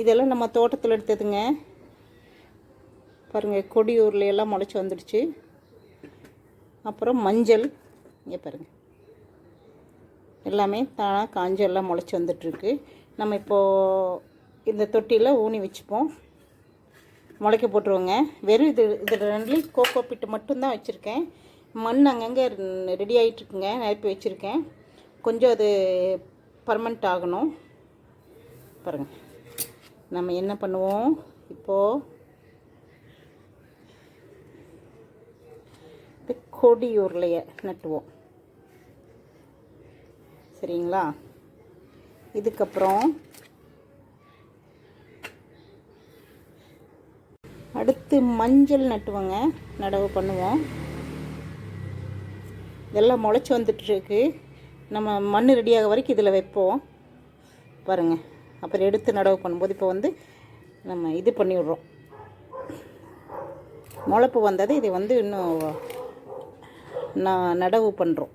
இதெல்லாம் நம்ம தோட்டத்தில் எடுத்ததுங்க. பாருங்கள் கொடியூரில் எல்லாம் முளைச்சி வந்துடுச்சு. அப்புறம் மஞ்சள் இங்கே பாருங்கள் எல்லாமே தானாக காஞ்சு எல்லாம் முளைச்சி வந்துட்டுருக்கு. நம்ம இப்போது இந்த தொட்டியில் ஊனி வச்சுப்போம். முளைக்க போட்டுருவோங்க. வெறும் இது இது ரெண்டுலேயும் கோகோ பிட்டு மட்டும்தான் வச்சுருக்கேன். மண் அங்கங்கே ரெடி ஆகிட்டுருக்குங்க நிரப்பி வச்சுருக்கேன். கொஞ்சம் அது பர்மனெண்ட் ஆகணும். பாருங்கள் நம்ம என்ன பண்ணுவோம்? இப்போது இது கொடி உருளையை நட்டுவோம். சரிங்களா? இதுக்கப்புறம் அடுத்து மஞ்சள் நட்டுவோங்க. நடவு பண்ணுவோம். இதெல்லாம் முளைச்சி வந்துட்டுருக்கு நம்ம மண் ரெடியாக வரைக்கும் இதில் வைப்போம். பாருங்கள் அப்புறம் எடுத்து நடவு பண்ணும்போது இப்போ வந்து நம்ம இது பண்ணி விட்றோம் முளைப்பு வந்தது இதை வந்து இன்னும் நான் நடவு பண்ணுறோம்.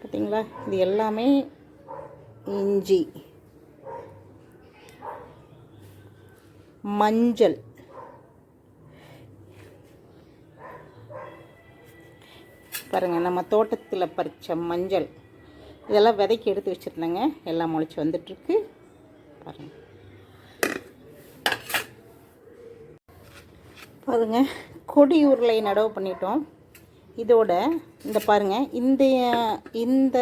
பார்த்தீங்களா? இது எல்லாமே இஞ்சி மஞ்சள் பாருங்கள் நம்ம தோட்டத்தில் பறித்த மஞ்சள். இதெல்லாம் விதைக்கு எடுத்து வச்சுருந்தேங்க. எல்லாம் முளைச்சி வந்துட்டுருக்கு. பாருங்கள் பாருங்க கொடி உருளை நடவு பண்ணிட்டோம். இதோட இந்த பாருங்க இந்த இந்த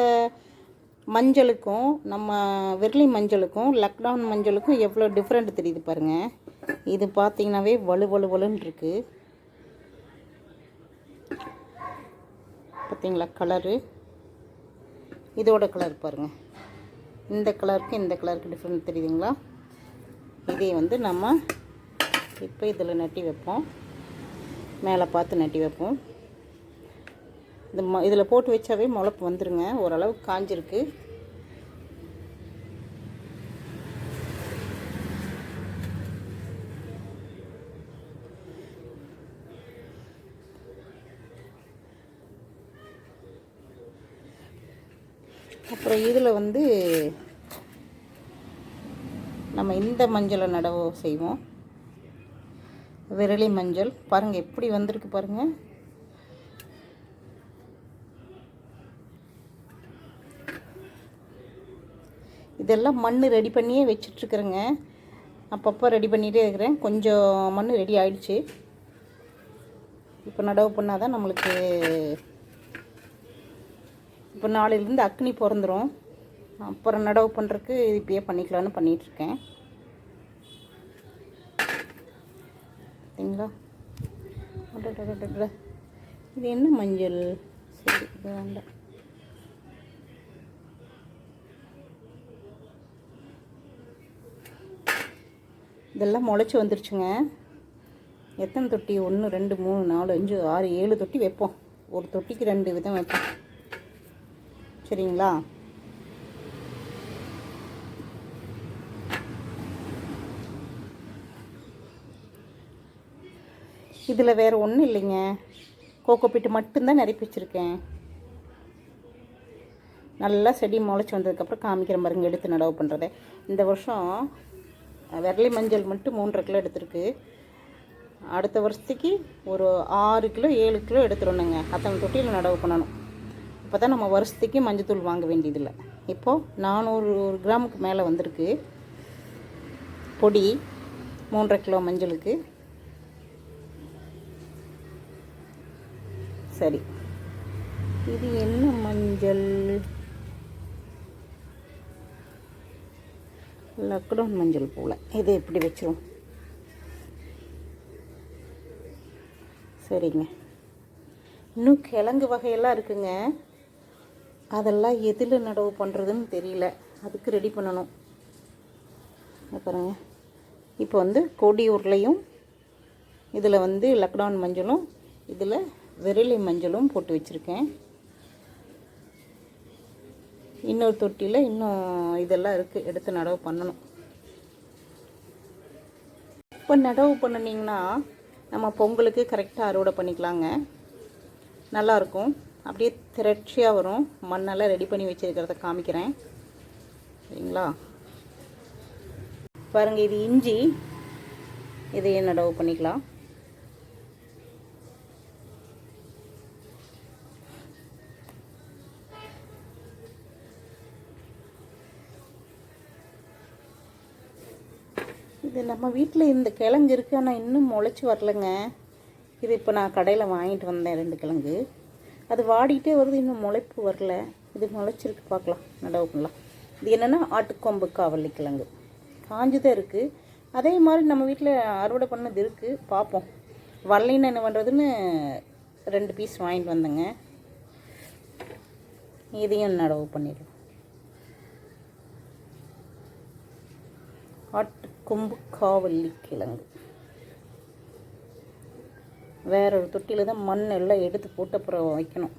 மஞ்சளுக்கும் நம்ம விரலி மஞ்சளுக்கும் லக்டவுன் மஞ்சளுக்கும் எவ்வளோ டிஃப்ரெண்ட் தெரியுது பாருங்க. இது பார்த்தீங்கன்னாவே வலு வலு வலுன்னு இருக்கு பார்த்தீங்களா கலரு இதோட கலர் பாருங்கள் இந்த கலருக்கு இந்த கலருக்கு டிஃப்ரெண்ட் தெரியுதுங்களா? இதை வந்து நம்ம இப்போ இதில் நட்டி வைப்போம். மேலே பார்த்து நட்டி வைப்போம். இந்த ம இதில் போட்டு வச்சாவே முளப்பு வந்துருங்க. ஓரளவுக்கு காஞ்சிருக்கு. அப்புறம் இதில் வந்து நம்ம இந்த மஞ்சளை நடவு செய்வோம். விரலி மஞ்சள். பாருங்கள் எப்படி வந்திருக்கு பாருங்கள் இதெல்லாம் மண் ரெடி பண்ணியே வச்சிட்ருக்குறேங்க. அப்பப்போ ரெடி பண்ணிகிட்டே இருக்கிறேன். கொஞ்சம் மண் ரெடி ஆயிடுச்சு. இப்போ நடவு பண்ணால் தான் நம்மளுக்கு இப்போ நாளையிலேருந்து அக்னி பிறந்துடும் அப்புறம் நடவு பண்ணுறதுக்கு இப்பயே பண்ணிக்கலான்னு பண்ணிகிட்ருக்கேன் பார்த்தீங்களா? இது என்ன மஞ்சள்? சரி இது வேண்டாம். இதெல்லாம் முளைச்சி வந்துருச்சுங்க. எத்தனை தொட்டி? ஒன்று ரெண்டு மூணு நாலு அஞ்சு ஆறு ஏழு தொட்டி வைப்போம். ஒரு தொட்டிக்கு ரெண்டு விதம் வைப்போம். சரிங்களா? இதில் வேறு ஒன்றும் இல்லைங்க. கோகோ பிட்டு மட்டும்தான் நிரப்பி வச்சுருக்கேன். நல்லா செடி முளைச்சி வந்ததுக்கப்புறம் காமிக்கிற மருங்க எடுத்து நடவு பண்ணுறது இந்த வருஷம் விரலி மஞ்சள் மட்டும் மூன்றரை கிலோ எடுத்திருக்கு. அடுத்த வருஷத்துக்கு ஒரு ஆறு கிலோ ஏழு கிலோ எடுத்துடணுங்க. அத்தனை தொட்டியில் நடவு பண்ணணும். அப்போ தான் நம்ம வருஷத்துக்கு மஞ்சத்தூள் வாங்க வேண்டியதில்லை. இப்போது நானூறு கிராமுக்கு மேலே வந்திருக்கு. பொடி மூன்றரை கிலோ மஞ்சளுக்கு. சரி. இது என்ன மஞ்சள்? லக்டவுன் மஞ்சள் போல். இதை எப்படி வச்சிரும்? சரிங்க. இன்னும் கிழங்கு வகையெல்லாம் இருக்குங்க. அதெல்லாம் எதில் நடவு பண்ணுறதுன்னு தெரியல. அதுக்கு ரெடி பண்ணணும். பாருங்கள் இப்போ வந்து கொடி உருளையும் இதில் வந்து லக்டவுன் மஞ்சளும் இதில் விரலி மஞ்சளும் போட்டு வச்சுருக்கேன். இன்னொரு தொட்டியில் இன்னும் இதெல்லாம் இருக்குது எடுத்து நடவு பண்ணணும். இப்போ நடவு பண்ணினீங்கன்னா நம்ம பொங்கலுக்கு கரெக்டாக அறுவடை பண்ணிக்கலாங்க. நல்லாயிருக்கும் அப்படியே திரட்சியாக வரும். மண்ணெல்லாம் ரெடி பண்ணி வச்சுருக்கிறத காமிக்கிறேன். சரிங்களா? பாருங்கள் இது இஞ்சி. இதையும் நடவு பண்ணிக்கலாம்? இது நம்ம வீட்டில் இந்த கிழங்கு இருக்குது ஆனால் இன்னும் முளைச்சி வரலங்க. இது இப்போ நான் கடையில் வாங்கிட்டு வந்தேன் ரெண்டு கிழங்கு. அது வாடிக்கிட்டே வருது இன்னும் முளைப்பு வரல. இது முளைச்சிருக்கு பார்க்கலாம். நடவு பண்ணலாம் இது என்னென்னா ஆட்டுக்கொம்பு காவல்லி கிழங்கு. காஞ்சு தான் இருக்குது அதே மாதிரி நம்ம வீட்டில் அறுவடை பண்ணது இருக்குது பார்ப்போம். வரலைன்னு என்ன பண்ணுறதுன்னு ரெண்டு பீஸ் வாங்கிட்டு வந்தேங்க. இதையும் நடவு பண்ணிடுவோம். ஆட்டுக்கொம்பு காவல்லி கிழங்கு. வேற ஒரு தொட்டியில் தான் மண் எல்லாம் எடுத்து போட்டு அப்புறம் வைக்கணும்.